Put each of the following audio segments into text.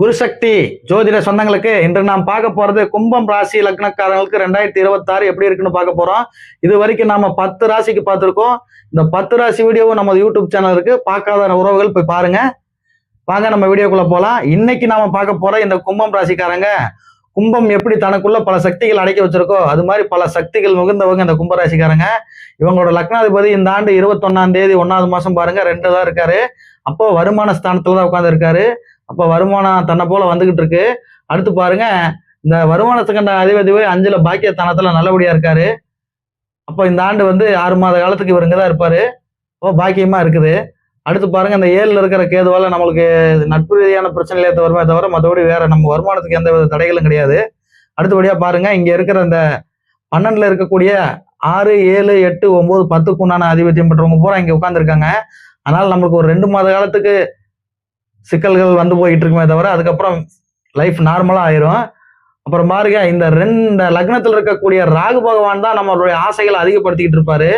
குருசக்தி ஜோதிட சொந்தங்களுக்கு இன்று நாம் பார்க்க போறது கும்பம் ராசி லக்னக்காரங்களுக்கு ரெண்டாயிரத்தி இருபத்தாறு எப்படி இருக்குன்னு பார்க்க போறோம். இது வரைக்கும் நாம பத்து ராசிக்கு பார்த்துருக்கோம். இந்த பத்து ராசி வீடியோவும் நம்ம யூடியூப் சேனல் இருக்கு. பார்க்காத உறவுகள் போய் பாருங்க. வாங்க நம்ம வீடியோக்குள்ள போலாம். இன்னைக்கு நாம பார்க்க போற இந்த கும்பம் ராசிக்காரங்க கும்பம் எப்படி தனக்குள்ள பல சக்திகள் அடக்கி வச்சிருக்கோ அது மாதிரி பல சக்திகள் மிகுந்தவங்க இந்த கும்பராசிக்காரங்க இவங்களோட லக்னாதிபதி இந்த ஆண்டு இருபத்தொன்னாம் தேதி ஒன்னாவது மாசம் பாருங்க ரெண்டு தான் இருக்காரு. அப்போ வருமான ஸ்தானத்துல தான் உட்கார்ந்து இருக்காரு அப்போ வருமானம் தன்னை போல வந்துகிட்டு இருக்கு. அடுத்து பாருங்க இந்த வருமானத்துக்கு அதிபதி போய் அஞ்சுல பாக்கியஸ்தானத்துல நல்லபடியா இருக்காரு. அப்போ இந்த ஆண்டு வந்து ஆறு மாத காலத்துக்கு இவர் இங்கதான் இருப்பாரு. ஓ பாக்கியமா இருக்குது. அடுத்து பாருங்க இந்த ஏழுல இருக்கிற கேதுவால நம்மளுக்கு நட்பு ரீதியான பிரச்சனைகளே தவிரமே தவிர மற்றபடி வேற நம்ம வருமானத்துக்கு எந்த வித தடைகளும் கிடையாது. அடுத்தபடியா பாருங்க இங்க இருக்கிற இந்த பன்னெண்டுல இருக்கக்கூடிய ஆறு ஏழு எட்டு ஒன்பது பத்துக்கு உண்டான ஆதிபத்தியம் பெற்றவங்க பூரா இங்க உட்காந்துருக்காங்க அதனால நம்மளுக்கு ஒரு ரெண்டு மாத காலத்துக்கு சிக்கல்கள் வந்து போய்கிட்டு இருக்குமே தவிர அதுக்கப்புறம் லைஃப் நார்மலாக ஆயிரும். அப்புறம் பாருங்க இந்த ரெண்டு லக்னத்தில் இருக்கக்கூடிய ராகு பகவான் தான் நம்மளுடைய ஆசைகளை அதிகப்படுத்திக்கிட்டு இருப்பாரு.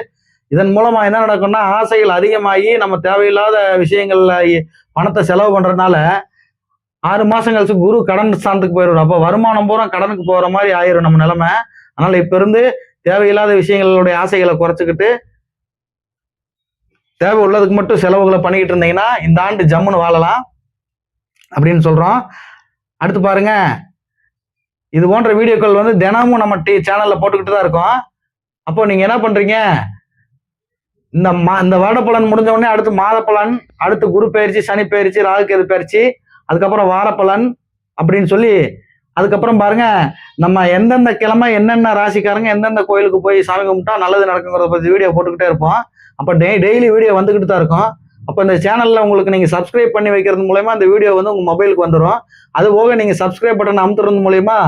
இதன் மூலமா என்ன நடக்கும்னா ஆசைகள் அதிகமாகி நம்ம தேவையில்லாத விஷயங்கள்ல பணத்தை செலவு பண்றதுனால ஆறு மாசம் கழிச்சு குரு கடன் ஸ்தானத்துக்கு போயிடும் அப்போ வருமானம் பூரா கடனுக்கு போற மாதிரி ஆயிரும் நம்ம நிலைமை. அதனால இப்ப இருந்து தேவையில்லாத விஷயங்களுடைய ஆசைகளை குறைச்சிக்கிட்டு தேவை உள்ளதுக்கு மட்டும் செலவுகளை பண்ணிக்கிட்டு இருந்தீங்கன்னா இந்த ஆண்டு ஜம்முன்னு வாழலாம். அப்படின்னு சொல்கிறோம் அடுத்து பாருங்க. இது போன்ற வீடியோக்கள் வந்து தினமும் நம்ம டி சேனலில் போட்டுக்கிட்டு தான் இருக்கோம். அப்போ நீங்கள் என்ன பண்ணுறீங்க இந்த மா இந்த வருட பலன் முடிஞ்ச உடனே அடுத்து மாத பலன் அடுத்து குரு பயிற்சி சனி பயிற்சி ராகுகேது பயிற்சி அதுக்கப்புறம் வார பலன் அப்படின்னு சொல்லி அதுக்கப்புறம் பாருங்க. நம்ம எந்தெந்த கிழமை என்னென்ன ராசிக்காரங்க எந்தெந்த கோயிலுக்கு போய் சாமி கும்பிட்டா நல்லது நடக்குங்கிறத பற்றி வீடியோ போட்டுக்கிட்டே இருப்போம். அப்போ டெய் டெய்லி வீடியோ வந்துக்கிட்டு தான் இருக்கும். அப்போ இந்த சேனலில் உங்களுக்கு நீங்கள் சப்ஸ்கிரைப் பண்ணி வைக்கிறது மூலயமா அந்த வீடியோ வந்து உங்கள் மொபைலுக்கு வந்துடும் அது போக நீங்கள் சப்ஸ்கிரைப் பட்டன் அமுத்துறது மூலயமா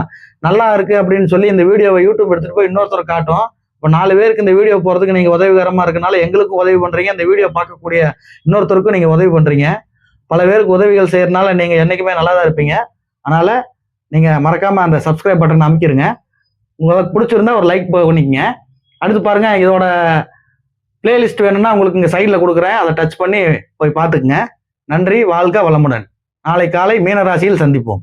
நல்லா இருக்குது அப்படின்னு சொல்லி இந்த வீடியோவை யூடியூப் எடுத்துகிட்டு போய் இன்னொருத்தர் காட்டும். இப்போ நாலு பேருக்கு இந்த வீடியோ போகிறதுக்கு நீங்கள் உதவிகரமாக இருக்கனால எங்களுக்கும் உதவி பண்ணுறீங்க இந்த வீடியோ பார்க்கக்கூடிய இன்னொருத்தருக்கும் நீங்கள் உதவி பண்ணுறீங்க பல பேருக்கு உதவிகள் செய்கிறனால நீங்கள் என்றைக்குமே நல்லா தான் இருப்பீங்க. அதனால் நீங்கள் மறக்காமல் அந்த சப்ஸ்கிரைப் பட்டன் அமைக்கிருங்க. உங்களுக்கு பிடிச்சிருந்தா ஒரு லைக் பண்ணிக்கங்க. அடுத்து பாருங்கள் இதோட பிளேலிஸ்ட் வேணும்னா உங்களுக்கு இங்கே சைடில் கொடுக்குறேன். அதை டச் பண்ணி போய் பார்த்துக்குங்க. நன்றி வாழ்க வளமுடன். நாளை காலை மீனராசியில் சந்திப்போம்.